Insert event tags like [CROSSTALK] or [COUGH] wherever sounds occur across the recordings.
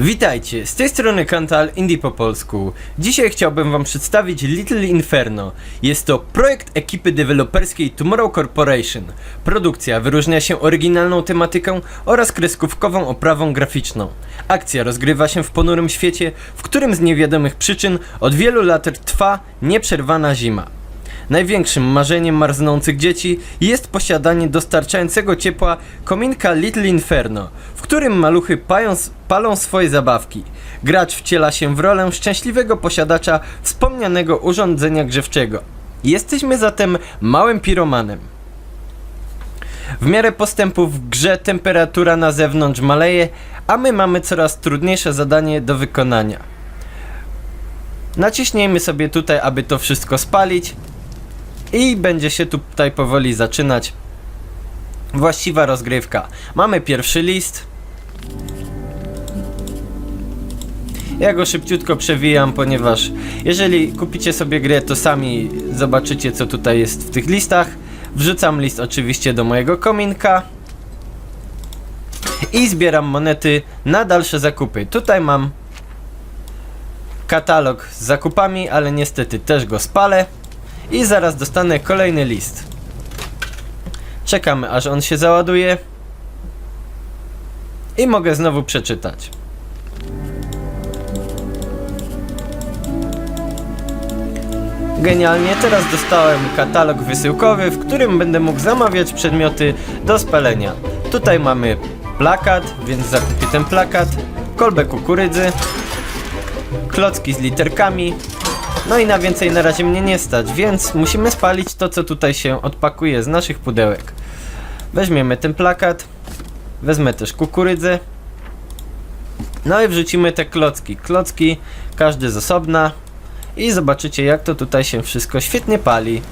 Witajcie, z tej strony Kantal Indie po polsku. Dzisiaj chciałbym wam przedstawić Little Inferno. Jest to projekt ekipy deweloperskiej Tomorrow Corporation. Produkcja wyróżnia się oryginalną tematyką oraz kreskówkową oprawą graficzną. Akcja rozgrywa się w ponurym świecie, w którym z niewiadomych przyczyn od wielu lat trwa nieprzerwana zima. Największym marzeniem marznących dzieci jest posiadanie dostarczającego ciepła kominka Little Inferno, w którym maluchy pają, palą swoje zabawki. Gracz wciela się w rolę szczęśliwego posiadacza wspomnianego urządzenia grzewczego. Jesteśmy zatem małym piromanem. W miarę postępu w grze temperatura na zewnątrz maleje, a my mamy coraz trudniejsze zadanie do wykonania. Naciśnijmy sobie tutaj, aby to wszystko spalić. I będzie się tutaj powoli zaczynać właściwa rozgrywka. Mamy pierwszy list. Ja go szybciutko przewijam, ponieważ jeżeli kupicie sobie grę, to sami zobaczycie, co tutaj jest w tych listach. Wrzucam list oczywiście do mojego kominka i zbieram monety na dalsze zakupy. Tutaj mam katalog z zakupami, ale niestety też go spalę i zaraz dostanę kolejny list. Czekamy aż on się załaduje i mogę znowu przeczytać. Genialnie, teraz dostałem katalog wysyłkowy, w którym będę mógł zamawiać przedmioty do spalenia. Tutaj mamy plakat, więc zakupię ten plakat, kolbę kukurydzy, klocki z literkami, no i na więcej na razie mnie nie stać, więc musimy spalić to, co tutaj się odpakuje z naszych pudełek. Weźmiemy ten plakat, wezmę też kukurydzę, no i wrzucimy te klocki. Klocki, każdy z osobna i zobaczycie jak to tutaj się wszystko świetnie pali.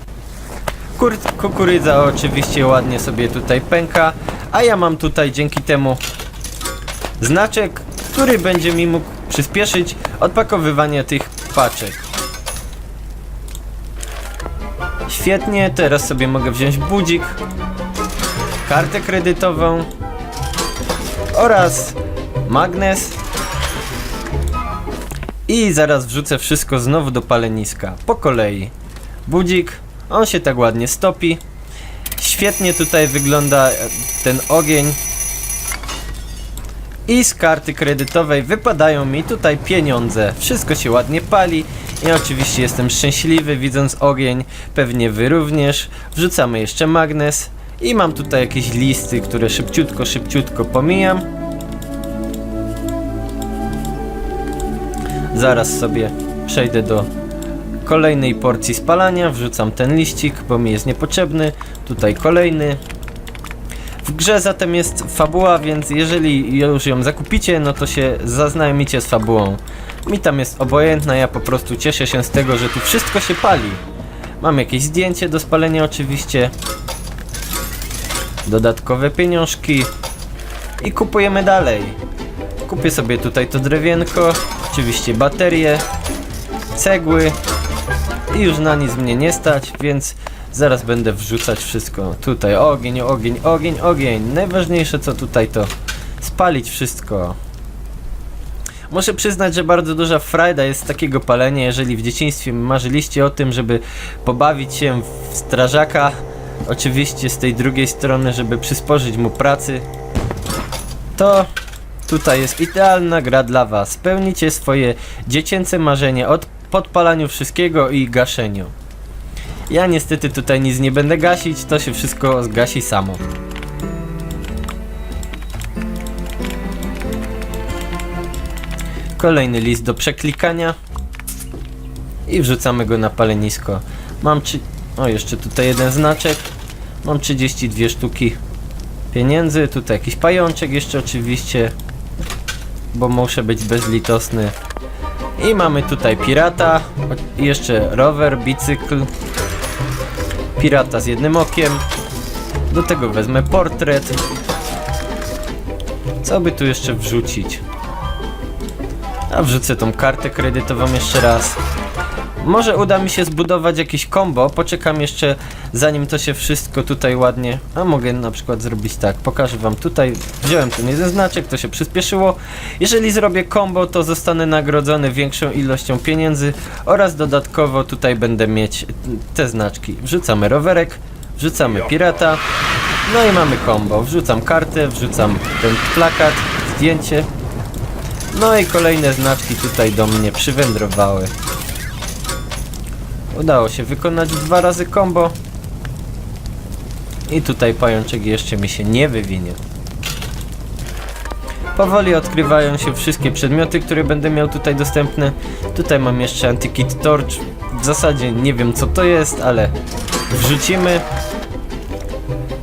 Kur kukurydza oczywiście ładnie sobie tutaj pęka, a ja mam tutaj dzięki temu znaczek, który będzie mi mógł przyspieszyć odpakowywanie tych paczek. Świetnie, teraz sobie mogę wziąć budzik, kartę kredytową oraz magnes i zaraz wrzucę wszystko znowu do paleniska, po kolei. Budzik, on się tak ładnie stopi. Świetnie tutaj wygląda ten ogień. I z karty kredytowej wypadają mi tutaj pieniądze. Wszystko się ładnie pali. I oczywiście jestem szczęśliwy widząc ogień. Pewnie wy również. Wrzucamy jeszcze magnes. I mam tutaj jakieś listy, które szybciutko, szybciutko pomijam. Zaraz sobie przejdę do kolejnej porcji spalania. Wrzucam ten liścik, bo mi jest niepotrzebny. Tutaj kolejny. W grze zatem jest fabuła, więc jeżeli już ją zakupicie, no to się zaznajomicie z fabułą. Mi tam jest obojętna, ja po prostu cieszę się z tego, że tu wszystko się pali. Mam jakieś zdjęcie do spalenia oczywiście. Dodatkowe pieniążki. I kupujemy dalej. Kupię sobie tutaj to drewienko, oczywiście baterie, cegły i już na nic mnie nie stać, więc zaraz będę wrzucać wszystko. Tutaj ogień, ogień, ogień, ogień. Najważniejsze co tutaj to spalić wszystko. Muszę przyznać, że bardzo duża frajda jest takiego palenia, jeżeli w dzieciństwie marzyliście o tym, żeby pobawić się w strażaka, oczywiście z tej drugiej strony, żeby przysporzyć mu pracy, to tutaj jest idealna gra dla Was. Spełnicie swoje dziecięce marzenie o podpalaniu wszystkiego i gaszeniu. Ja niestety tutaj nic nie będę gasić, to się wszystko zgasi samo. Kolejny list do przeklikania i wrzucamy go na palenisko. Mam trzy... O, jeszcze tutaj jeden znaczek. Mam 32 sztuki pieniędzy. Tutaj jakiś pajączek jeszcze oczywiście, bo muszę być bezlitosny. I mamy tutaj pirata, jeszcze rower, bicykl, pirata z jednym okiem. Do tego wezmę portret. Co by tu jeszcze wrzucić? A wrzucę tą kartę kredytową jeszcze raz. Może uda mi się zbudować jakieś combo, poczekam jeszcze zanim to się wszystko tutaj ładnie... A mogę na przykład zrobić tak, pokażę wam tutaj, wziąłem ten jeden znaczek, to się przyspieszyło. Jeżeli zrobię combo, to zostanę nagrodzony większą ilością pieniędzy oraz dodatkowo tutaj będę mieć te znaczki. Wrzucamy rowerek, wrzucamy pirata, no i mamy combo. Wrzucam kartę, wrzucam ten plakat, zdjęcie. No i kolejne znaczki tutaj do mnie przywędrowały. Udało się wykonać dwa razy combo. I tutaj pajączek jeszcze mi się nie wywinie. Powoli odkrywają się wszystkie przedmioty, które będę miał tutaj dostępne. Tutaj mam jeszcze Antiquity Torch. W zasadzie nie wiem co to jest, ale wrzucimy.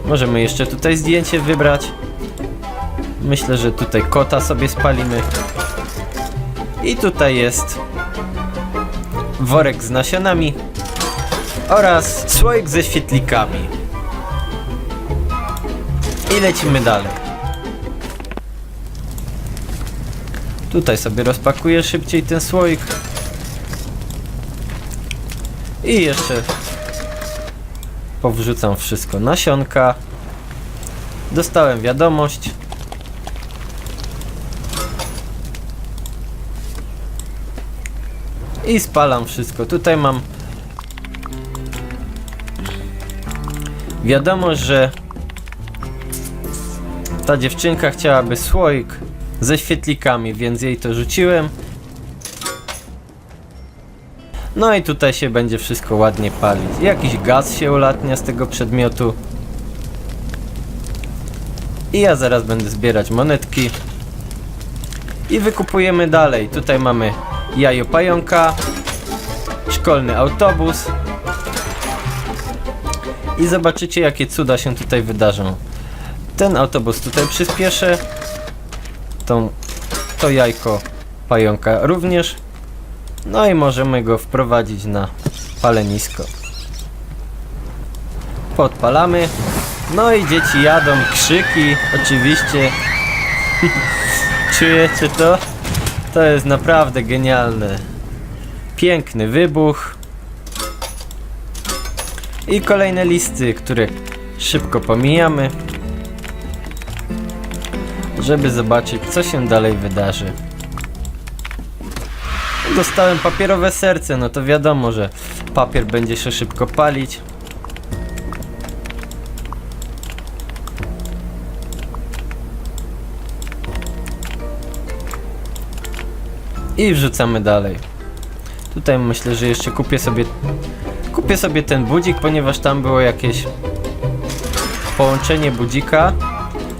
Możemy jeszcze tutaj zdjęcie wybrać. Myślę, że tutaj kota sobie spalimy. I tutaj jest worek z nasionami oraz słoik ze świetlikami. I lecimy dalej. Tutaj sobie rozpakuję szybciej ten słoik. I jeszcze powrzucam wszystko. Nasionka. Dostałem wiadomość. I spalam wszystko. Tutaj mam wiadomość, że ta dziewczynka chciałaby słoik ze świetlikami, więc jej to rzuciłem. No i tutaj się będzie wszystko ładnie palić. Jakiś gaz się ulatnia z tego przedmiotu. I ja zaraz będę zbierać monetki. I wykupujemy dalej. Tutaj mamy jajo pająka, szkolny autobus. I zobaczycie jakie cuda się tutaj wydarzą. Ten autobus tutaj przyspieszę. Tą, to jajko pająka również. No i możemy go wprowadzić na palenisko. Podpalamy. No i dzieci jadą, krzyki, oczywiście. [LAUGHS] Czujecie to? To jest naprawdę genialne. Piękny wybuch. I kolejne listy, które szybko pomijamy. Żeby zobaczyć, co się dalej wydarzy. Dostałem papierowe serce, no to wiadomo, że papier będzie się szybko palić. I wrzucamy dalej. Tutaj myślę, że jeszcze kupię sobie kupię sobie ten budzik, ponieważ tam było jakieś połączenie budzika.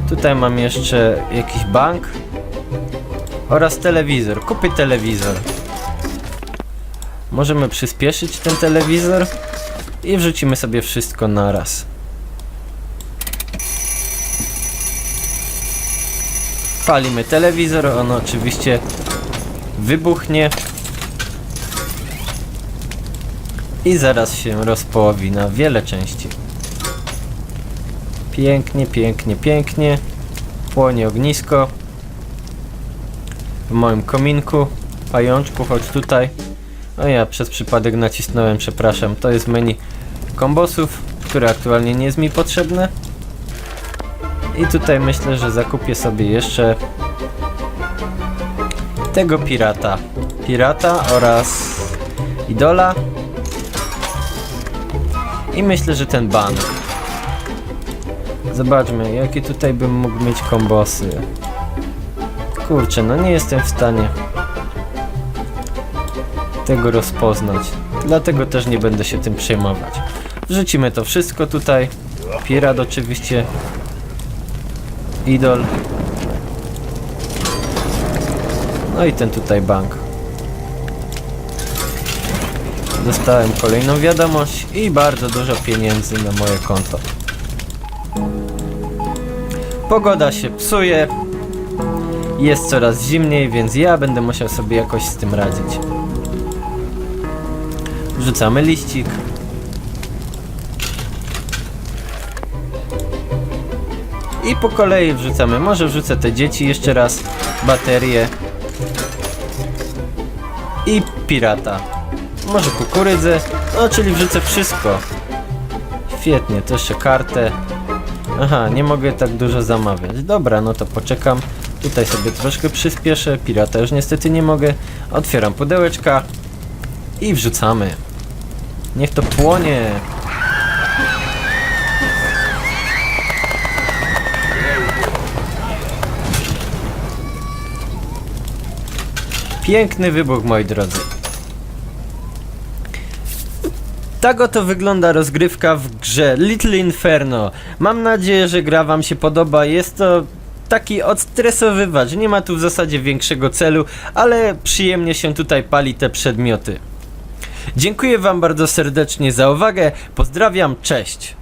Tutaj mam jeszcze jakiś bank oraz telewizor. Kupię telewizor. Możemy przyspieszyć ten telewizor i wrzucimy sobie wszystko naraz. Palimy telewizor, on oczywiście wybuchnie i zaraz się rozpołowi na wiele części. Pięknie, pięknie, pięknie. Płonie ognisko. W moim kominku. Pajączku, chodź tutaj. O ja przez przypadek nacisnąłem, przepraszam. To jest menu kombosów, które aktualnie nie jest mi potrzebne. I tutaj myślę, że zakupię sobie jeszcze tego pirata. Pirata oraz idola. I myślę, że ten bank. Zobaczmy, jakie tutaj bym mógł mieć kombosy. Kurczę, no nie jestem w stanie tego rozpoznać. Dlatego też nie będę się tym przejmować. Wrzucimy to wszystko tutaj. Pirat oczywiście. Idol. No i ten tutaj bank. Dostałem kolejną wiadomość i bardzo dużo pieniędzy na moje konto. Pogoda się psuje. Jest coraz zimniej, więc ja będę musiał sobie jakoś z tym radzić. Wrzucamy liścik. I po kolei wrzucamy. Może wrzucę te dzieci jeszcze raz. Baterię. I pirata. może kukurydzę, no czyli wrzucę wszystko. Świetnie, to jeszcze kartę. Aha, nie mogę tak dużo zamawiać. Dobra, no to poczekam. Tutaj sobie troszkę przyspieszę. Pirata już niestety nie mogę. Otwieram pudełeczka i wrzucamy. Niech to płonie. Piękny wybuch, moi drodzy. Tak oto wygląda rozgrywka w grze Little Inferno. Mam nadzieję, że gra wam się podoba. Jest to taki odstresowywacz. Nie ma tu w zasadzie większego celu, ale przyjemnie się tutaj pali te przedmioty. Dziękuję wam bardzo serdecznie za uwagę. Pozdrawiam, cześć.